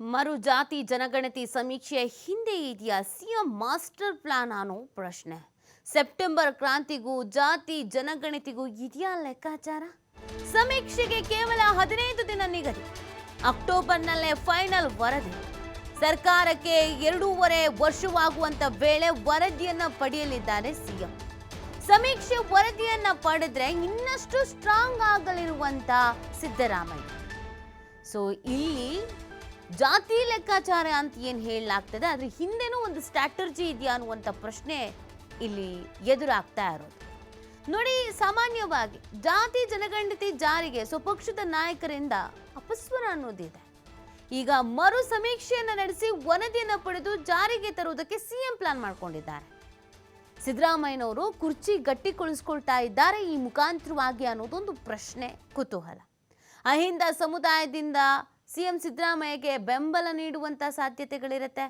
ಮರು ಜಾತಿ ಜನಗಣತಿ ಸಮೀಕ್ಷೆಯ ಹಿಂದೆ ಇದೆಯಾ? ಸಿಎಂ ಮಾಸ್ಟರ್ ಪ್ಲಾನ್ ಅನ್ನೋ ಪ್ರಶ್ನೆ. ಸೆಪ್ಟೆಂಬರ್ ಕ್ರಾಂತಿಗೂ ಜಾತಿ ಜನಗಣತಿಗೂ ಇದೆಯಾ ಲೆಕ್ಕಾಚಾರ? ಸಮೀಕ್ಷೆಗೆ ಕೇವಲ ಹದಿನೈದು ದಿನ ನಿಗದಿ. ಅಕ್ಟೋಬರ್ನಲ್ಲೇ ಫೈನಲ್ ವರದಿ. ಸರ್ಕಾರಕ್ಕೆ ಎರಡೂವರೆ ವರ್ಷವಾಗುವಂತ ವೇಳೆ ವರದಿಯನ್ನ ಪಡೆಯಲಿದ್ದಾರೆ ಸಿಎಂ. ಸಮೀಕ್ಷೆ ವರದಿಯನ್ನ ಪಡೆದ್ರೆ ಇನ್ನಷ್ಟು ಸ್ಟ್ರಾಂಗ್ ಆಗಲಿರುವಂತ ಸಿದ್ದರಾಮಯ್ಯ. ಸೊ ಇಲ್ಲಿ ಜಾತಿ ಲೆಕ್ಕಾಚಾರ ಅಂತ ಏನು ಹೇಳಲಾಗ್ತದೆ ಅದ್ರ ಹಿಂದೆನೂ ಒಂದು ಸ್ಟ್ರಾಟರ್ಜಿ ಇದೆಯಾ ಅನ್ನುವಂಥ ಪ್ರಶ್ನೆ ಇಲ್ಲಿ ಎದುರಾಗ್ತಾ ಇರೋದು. ನೋಡಿ, ಸಾಮಾನ್ಯವಾಗಿ ಜಾತಿ ಜನಗಣತಿ ಜಾರಿಗೆ ಸ್ವಪಕ್ಷದ ನಾಯಕರಿಂದ ಅಪಸ್ವರ ಅನ್ನೋದಿದೆ. ಈಗ ಮರು ಸಮೀಕ್ಷೆಯನ್ನು ನಡೆಸಿ ವರದಿಯನ್ನು ಪಡೆದು ಜಾರಿಗೆ ತರುವುದಕ್ಕೆ ಸಿಎಂ ಪ್ಲಾನ್ ಮಾಡ್ಕೊಂಡಿದ್ದಾರೆ. ಸಿದ್ದರಾಮಯ್ಯನವರು ಕುರ್ಚಿ ಗಟ್ಟಿಗೊಳಿಸ್ಕೊಳ್ತಾ ಇದ್ದಾರೆ, ಈ ಮುಖಾಂತರವಾಗಿ ಅನ್ನೋದೊಂದು ಪ್ರಶ್ನೆ, ಕುತೂಹಲ. ಅಹಿಂದ ಸಮುದಾಯದಿಂದ ಸಿಎಂ ಸಿದ್ದರಾಮಯ್ಯಗೆ ಬೆಂಬಲ ನೀಡುವಂತ ಸಾಧ್ಯತೆಗಳಿರುತ್ತೆ.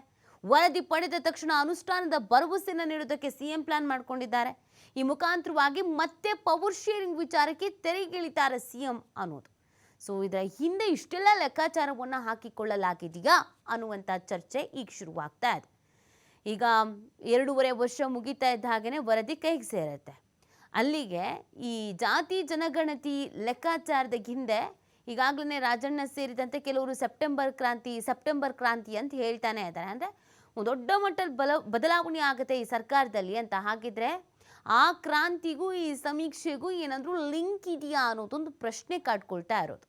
ವರದಿ ಪಡೆದ ತಕ್ಷಣ ಅನುಷ್ಠಾನದ ಭರವಸೆಯನ್ನು ನೀಡೋದಕ್ಕೆ ಸಿಎಂ ಪ್ಲಾನ್ ಮಾಡ್ಕೊಂಡಿದ್ದಾರೆ. ಈ ಮುಖಾಂತರವಾಗಿ ಮತ್ತೆ ಪವರ್ ಶೇರಿಂಗ್ ವಿಚಾರಕ್ಕೆ ತೆರೆಗಿಳಿತಾರೆ ಸಿಎಂ ಅನ್ನೋದು. ಸೊ ಇದರ ಹಿಂದೆ ಇಷ್ಟೆಲ್ಲ ಲೆಕ್ಕಾಚಾರವನ್ನು ಹಾಕಿಕೊಳ್ಳಲಾಗಿದೆಯಾ ಅನ್ನುವಂಥ ಚರ್ಚೆ ಈಗ ಶುರುವಾಗ್ತಾ ಇದೆ. ಈಗ ಎರಡೂವರೆ ವರ್ಷ ಮುಗಿತಾ ಇದ್ದ ಹಾಗೆಯೇ ವರದಿ ಕೈಗೆ ಸೇರುತ್ತೆ. ಅಲ್ಲಿಗೆ ಈ ಜಾತಿ ಜನಗಣತಿ ಲೆಕ್ಕಾಚಾರದ ಹಿಂದೆ ಈಗಾಗಲೇ ರಾಜಣ್ಣ ಸೇರಿದಂತೆ ಕೆಲವರು ಸೆಪ್ಟೆಂಬರ್ ಕ್ರಾಂತಿ ಸೆಪ್ಟೆಂಬರ್ ಕ್ರಾಂತಿ ಅಂತ ಹೇಳ್ತಾನೆ ಇದ್ದಾರೆ ಅಂದರೆ ದೊಡ್ಡ ಮಟ್ಟದ ಬಲ, ಬದಲಾವಣೆ ಆಗುತ್ತೆ ಈ ಸರ್ಕಾರದಲ್ಲಿ ಅಂತ. ಹಾಗಿದ್ರೆ ಆ ಕ್ರಾಂತಿಗೂ, ಈ ಸಮೀಕ್ಷೆಗೂ ಏನಾದರೂ ಲಿಂಕ್ ಇದೆಯಾ ಅನ್ನೋದೊಂದು ಪ್ರಶ್ನೆ ಕಾಡ್ಕೊಳ್ತಾ ಇರೋದು.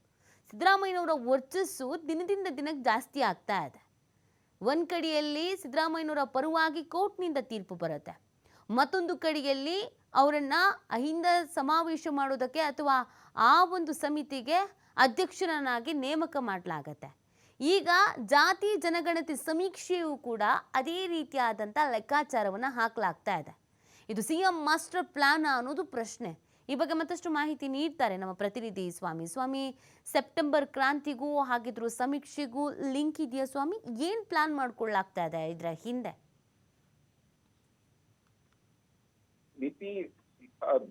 ಸಿದ್ದರಾಮಯ್ಯನವರ ವರ್ಚಸ್ಸು ದಿನದಿಂದ ದಿನಕ್ಕೆ ಜಾಸ್ತಿ ಆಗ್ತಾ ಇದೆ. ಒಂದು ಕಡೆಯಲ್ಲಿ ಸಿದ್ದರಾಮಯ್ಯನವರ ಪರವಾಗಿ ಕೋರ್ಟ್ನಿಂದ ತೀರ್ಪು ಬರುತ್ತೆ. ಮತ್ತೊಂದು ಕಡೆಯಲ್ಲಿ ಅವರನ್ನು ಅಹಿಂದ ಸಮಾವೇಶ ಮಾಡೋದಕ್ಕೆ ಅಥವಾ ಆ ಒಂದು ಸಮಿತಿಗೆ ಅಧ್ಯಕ್ಷರನ್ನಾಗಿ ನೇಮಕ ಮಾಡಲಾಗತ್ತೆ. ಈಗ ಜಾತಿ ಜನಗಣತಿ ಸಮೀಕ್ಷೆಯೂ ಕೂಡ ಅದೇ ರೀತಿಯಾದಂಥ ಲೆಕ್ಕಾಚಾರವನ್ನು ಹಾಕಲಾಗ್ತಾ ಇದೆ. ಇದು ಸಿ ಎಂ ಮಾಸ್ಟರ್ ಪ್ಲಾನ್ ಅನ್ನೋದು ಪ್ರಶ್ನೆ. ಈ ಬಗ್ಗೆ ಮತ್ತಷ್ಟು ಮಾಹಿತಿ ನೀಡ್ತಾರೆ ನಮ್ಮ ಪ್ರತಿನಿಧಿ ಸ್ವಾಮಿ. ಸ್ವಾಮಿ, ಸೆಪ್ಟೆಂಬರ್ ಕ್ರಾಂತಿಗೂ ಹಾಗಿದ್ರು ಸಮೀಕ್ಷೆಗೂ ಲಿಂಕ್ ಇದೆಯಾ ಸ್ವಾಮಿ? ಏನು ಪ್ಲಾನ್ ಮಾಡ್ಕೊಳ್ಳಾಗ್ತಾ ಇದೆ ಇದರ ಹಿಂದೆ?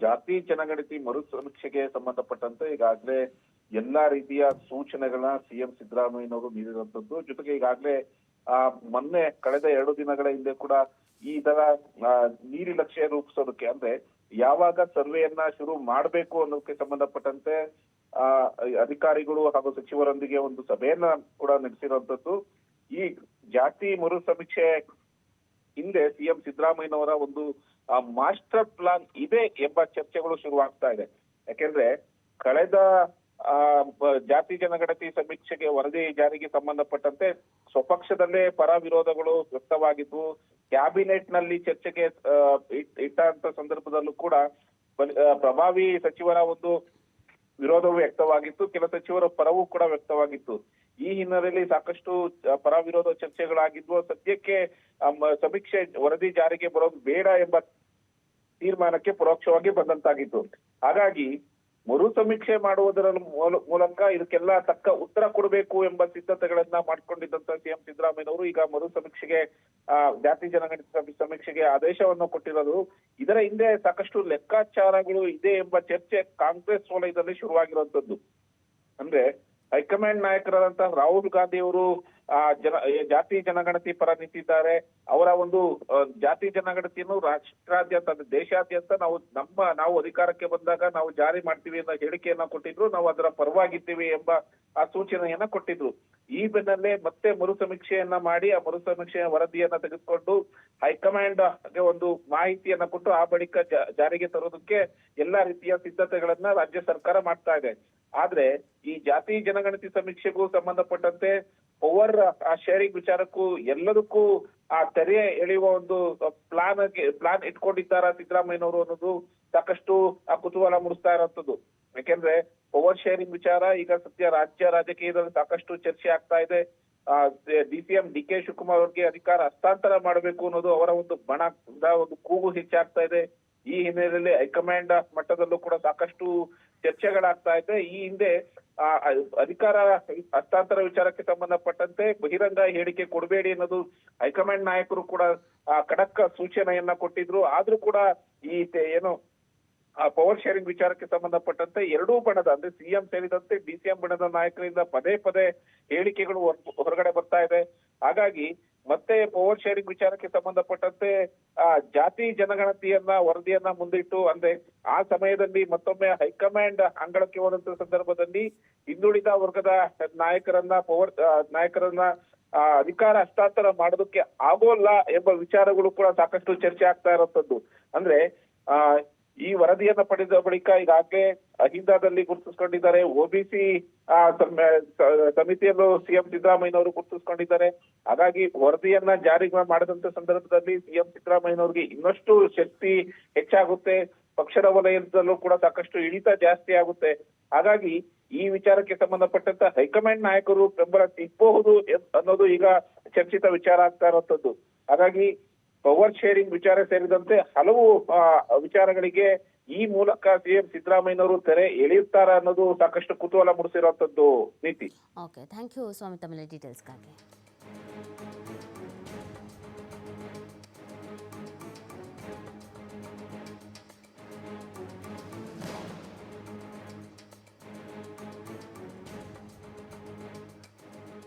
ಜಾತಿ ಜನಗಣತಿ ಮರು ಸಮೀಕ್ಷೆಗೆ ಸಂಬಂಧಪಟ್ಟಂತೆ ಈಗಾಗಲೇ ಎಲ್ಲಾ ರೀತಿಯ ಸೂಚನೆಗಳನ್ನ ಸಿಎಂ ಸಿದ್ದರಾಮಯ್ಯನವರು ನೀಡಿರುವಂತದ್ದು. ಜೊತೆಗೆ ಈಗಾಗಲೇ, ಆ, ಮೊನ್ನೆ ಕಳೆದ ಎರಡು ದಿನಗಳ ಹಿಂದೆ ಕೂಡ ಈ ತರ ನೀರಿ ಲಕ್ಷ್ಯ ರೂಪಿಸೋದಕ್ಕೆ ಅಂದ್ರೆ ಯಾವಾಗ ಸರ್ವೆಯನ್ನ ಶುರು ಮಾಡಬೇಕು ಅನ್ನೋದಕ್ಕೆ ಸಂಬಂಧಪಟ್ಟಂತೆ, ಆ, ಅಧಿಕಾರಿಗಳು ಹಾಗೂ ಸಚಿವರೊಂದಿಗೆ ಒಂದು ಸಭೆಯನ್ನ ಕೂಡ ನಡೆಸಿರುವಂತದ್ದು. ಈ ಜಾತಿ ಮರು ಸಮೀಕ್ಷೆ ಹಿಂದೆ ಸಿಎಂ ಸಿದ್ದರಾಮಯ್ಯನವರ ಒಂದು ಮಾಸ್ಟರ್ ಪ್ಲಾನ್ ಇದೆ ಎಂಬ ಚರ್ಚೆಗಳು ಶುರುವಾಗ್ತಾ ಇದೆ. ಯಾಕೆಂದ್ರೆ ಕಳೆದ ಜಾತಿ ಜನಗಣತಿ ಸಮೀಕ್ಷೆಗೆ ವರದಿ ಜಾರಿಗೆ ಸಂಬಂಧಪಟ್ಟಂತೆ ಸ್ವಪಕ್ಷದಲ್ಲೇ ಪರ ವಿರೋಧಗಳು ವ್ಯಕ್ತವಾಗಿದ್ದು ಕ್ಯಾಬಿನೆಟ್ನಲ್ಲಿ ಚರ್ಚೆಗೆ ಆ, ಇಟ್- ಇಟ್ಟಂತ ಸಂದರ್ಭದಲ್ಲೂ ಕೂಡ ಪ್ರಭಾವಿ ಸಚಿವರ ಒಂದು ವಿರೋಧವೂ ವ್ಯಕ್ತವಾಗಿತ್ತು ಕೆಲ ಸಚಿವರ ಪರವೂ ಕೂಡ ವ್ಯಕ್ತವಾಗಿತ್ತು. ಈ ಹಿನ್ನೆಲೆಯಲ್ಲಿ ಸಾಕಷ್ಟು ಆ, ಪರ ವಿರೋಧ ಚರ್ಚೆಗಳಾಗಿದ್ವು. ಸದ್ಯಕ್ಕೆ ಆ, ಸಮೀಕ್ಷೆ ವರದಿ ಜಾರಿಗೆ ಬರೋದು ಬೇಡ ಎಂಬ ತೀರ್ಮಾನಕ್ಕೆ ಪರೋಕ್ಷವಾಗಿ ಬಂದಂತಾಗಿತ್ತು. ಹಾಗಾಗಿ ಮರು ಸಮೀಕ್ಷೆ ಮಾಡುವುದರ ಮೂಲ- ಮೂಲಕ ಇದಕ್ಕೆಲ್ಲ ತಕ್ಕ ಉತ್ತರ ಕೊಡಬೇಕು ಎಂಬ ಸಿದ್ಧತೆಗಳನ್ನ ಮಾಡಿಕೊಂಡಿದ್ದಂತ ಸಿಎಂ ಸಿದ್ದರಾಮಯ್ಯನವರು ಈಗ ಮರು ಸಮೀಕ್ಷೆಗೆ ಜಾತಿ ಜನಗಣತಿ ಸಮೀ- ಸಮೀಕ್ಷೆಗೆ ಆದೇಶವನ್ನು ಕೊಟ್ಟಿರೋದು. ಇದರ ಹಿಂದೆ ಸಾಕಷ್ಟು ಲೆಕ್ಕಾಚಾರಗಳು ಇದೆ ಎಂಬ ಚರ್ಚೆ ಕಾಂಗ್ರೆಸ್ ವಲಯದಲ್ಲಿ ಶುರುವಾಗಿರುವಂತದ್ದು. ಅಂದ್ರೆ ಹೈಕಮಾಂಡ್ ನಾಯಕರಾದಂತಹ ರಾಹುಲ್ ಗಾಂಧಿ ಅವರು ಜನ ಜಾತಿ ಜನಗಣತಿ ಪರ ನಿಂತಿದ್ದಾರೆ. ಅವರ ಒಂದು ಜಾತಿ ಜನಗಣತಿಯನ್ನು ರಾಷ್ಟ್ರಾದ್ಯಂತ ದೇಶಾದ್ಯಂತ ನಾವು ನಮ್ಮ, ನಾವು ಅಧಿಕಾರಕ್ಕೆ ಬಂದಾಗ ನಾವು ಜಾರಿ ಮಾಡ್ತೀವಿ ಅನ್ನೋ ಹೇಳಿಕೆಯನ್ನ ಕೊಟ್ಟಿದ್ರು. ನಾವು ಅದರ ಪರವಾಗಿದ್ದೀವಿ ಎಂಬ ಆ ಸೂಚನೆಯನ್ನ ಕೊಟ್ಟಿದ್ರು. ಈ ಬೆನ್ನಲ್ಲೇ ಮತ್ತೆ ಮರು ಸಮೀಕ್ಷೆಯನ್ನ ಮಾಡಿ, ಆ ಮರು ಸಮೀಕ್ಷೆಯ ವರದಿಯನ್ನ ತೆಗೆದುಕೊಂಡು ಹೈಕಮಾಂಡ್ಗೆ ಒಂದು ಮಾಹಿತಿಯನ್ನ ಕೊಟ್ಟು ಆ ಬಳಿಕ ಜಾರಿಗೆ ತರೋದಕ್ಕೆ ಎಲ್ಲಾ ರೀತಿಯ ಸಿದ್ಧತೆಗಳನ್ನ ರಾಜ್ಯ ಸರ್ಕಾರ ಮಾಡ್ತಾ ಇದೆ. ಆದ್ರೆ ಈ ಜಾತಿ ಜನಗಣತಿ ಸಮೀಕ್ಷೆಗೂ ಸಂಬಂಧಪಟ್ಟಂತೆ ಪವರ್ ಶೇರಿಂಗ್ ವಿಚಾರಕ್ಕೂ ಎಲ್ಲದಕ್ಕೂ ಆ ತೆರೆ ಎಳೆಯುವ ಒಂದು ಪ್ಲಾನ್ ಪ್ಲಾನ್ ಇಟ್ಕೊಂಡಿದ್ದಾರ ಸಿದ್ದರಾಮಯ್ಯನವರು ಅನ್ನೋದು ಸಾಕಷ್ಟು, ಆ, ಕುತೂಹಲ ಮೂಡಿಸ್ತಾ ಇರೋಂಥದ್ದು ಯಾಕೆಂದ್ರೆ ಪವರ್ ಶೇರಿಂಗ್ ವಿಚಾರ ಈಗ ಸದ್ಯ ರಾಜ್ಯ ರಾಜಕೀಯದಲ್ಲಿ ಸಾಕಷ್ಟು ಚರ್ಚೆ ಆಗ್ತಾ ಇದೆ. D C M D K Shivakumar ಅವ್ರಿಗೆ ಅಧಿಕಾರ ಹಸ್ತಾಂತರ ಮಾಡಬೇಕು ಅನ್ನೋದು ಅವರ ಒಂದು ಬಣ, ಒಂದು ಕೂಗು ಹೆಚ್ಚಾಗ್ತಾ ಇದೆ. ಈ ಹಿನ್ನೆಲೆಯಲ್ಲಿ ಹೈಕಮಾಂಡ್ ಮಟ್ಟದಲ್ಲೂ ಕೂಡ ಸಾಕಷ್ಟು ಚರ್ಚೆಗಳಾಗ್ತಾ ಇದೆ. ಈ ಹಿಂದೆ ಅಧಿಕಾರ ಹಸ್ತಾಂತರ ವಿಚಾರಕ್ಕೆ ಸಂಬಂಧಪಟ್ಟಂತೆ ಬಹಿರಂಗ ಹೇಳಿಕೆ ಕೊಡಬೇಡಿ ಅನ್ನೋದು ಹೈಕಮಾಂಡ್ ನಾಯಕರು ಕೂಡ ಖಡಕ್ ಸೂಚನೆಯನ್ನ ಕೊಟ್ಟಿದ್ರು. ಆದ್ರೂ ಕೂಡ ಈ ಏನು ಪವರ್ ಶೇರಿಂಗ್ ವಿಚಾರಕ್ಕೆ ಸಂಬಂಧಪಟ್ಟಂತೆ ಎರಡೂ ಬಣದ, ಅಂದ್ರೆ ಸಿಎಂ ಸೇರಿದಂತೆ ಡಿಸಿಎಂ ಬಣದ ನಾಯಕರಿಂದ ಪದೇ ಪದೇ ಹೇಳಿಕೆಗಳು ಹೊರಗಡೆ ಬರ್ತಾ ಇದೆ. ಹಾಗಾಗಿ ಮತ್ತೆ ಪವರ್ ಶೇರಿಂಗ್ ವಿಚಾರಕ್ಕೆ ಸಂಬಂಧಪಟ್ಟಂತೆ, ಆ, ಜಾತಿ ಜನಗಣತಿಯನ್ನ, ವರದಿಯನ್ನ ಮುಂದಿಟ್ಟು, ಅಂದ್ರೆ ಆ ಸಮಯದಲ್ಲಿ ಮತ್ತೊಮ್ಮೆ ಹೈಕಮಾಂಡ್ ಅಂಗಳಕ್ಕೆ ಹೋದಂತ ಸಂದರ್ಭದಲ್ಲಿ ಹಿಂದುಳಿದ ವರ್ಗದ ನಾಯಕರನ್ನ ಪವರ್ ನಾಯಕರನ್ನ ಅಧಿಕಾರ ಹಸ್ತಾಂತರ ಮಾಡೋದಕ್ಕೆ ಆಗೋಲ್ಲ ಎಂಬ ವಿಚಾರಗಳು ಕೂಡ ಸಾಕಷ್ಟು ಚರ್ಚೆ ಆಗ್ತಾ ಇರುವಂತದ್ದು ಅಂದ್ರೆ, ಆ ಈ ವರದಿಯನ್ನ ಪಡೆದ ಬಳಿಕ ಈಗಾಗಲೇ ಅಹಿಂದಾದಲ್ಲಿ ಗುರುತಿಸ್ಕೊಂಡಿದ್ದಾರೆ. ಒಬಿಸಿ ಸಮಿತಿಯಲ್ಲೂ ಸಿಎಂ ಸಿದ್ದರಾಮಯ್ಯನವರು ಗುರುತಿಸ್ಕೊಂಡಿದ್ದಾರೆ. ಹಾಗಾಗಿ ವರದಿಯನ್ನ ಜಾರಿ ಮಾಡಿದಂತ ಸಂದರ್ಭದಲ್ಲಿ ಸಿಎಂ ಸಿದ್ದರಾಮಯ್ಯನವರಿಗೆ ಇನ್ನಷ್ಟು ಶಕ್ತಿ ಹೆಚ್ಚಾಗುತ್ತೆ. ಪಕ್ಷದ ವಲಯದಲ್ಲೂ ಕೂಡ ಸಾಕಷ್ಟು ಇಳಿತ ಜಾಸ್ತಿ ಆಗುತ್ತೆ. ಹಾಗಾಗಿ ಈ ವಿಚಾರಕ್ಕೆ ಸಂಬಂಧಪಟ್ಟಂತ ಹೈಕಮಾಂಡ್ ನಾಯಕರು ಬೆಂಬಲ ಸಿಗಬಹುದು ಅನ್ನೋದು ಈಗ ಚರ್ಚಿತ ವಿಚಾರ ಆಗ್ತಾ ಇರುವಂತದ್ದು. ಹಾಗಾಗಿ ಪವರ್ ಶೇರಿಂಗ್ ವಿಚಾರ ಸೇರಿದಂತೆ ಹಲವು ವಿಚಾರಗಳಿಗೆ ಈ ಮೂಲಕ ಸಿಎಂ ಸಿದ್ದರಾಮಯ್ಯನವರು ತೆರೆ ಎಳೆಯುತ್ತಾರೆ ಅನ್ನೋದು ಸಾಕಷ್ಟು ಕುತೂಹಲ ಮೂಡಿಸಿರುವಂತದ್ದು ನೀತಿ. ಓಕೆ ಥ್ಯಾಂಕ್ ಯು ಸ್ವಾಮಿ ತಮ್ಮ ಡೀಟೇಲ್ಸ್ಗಾಗಿ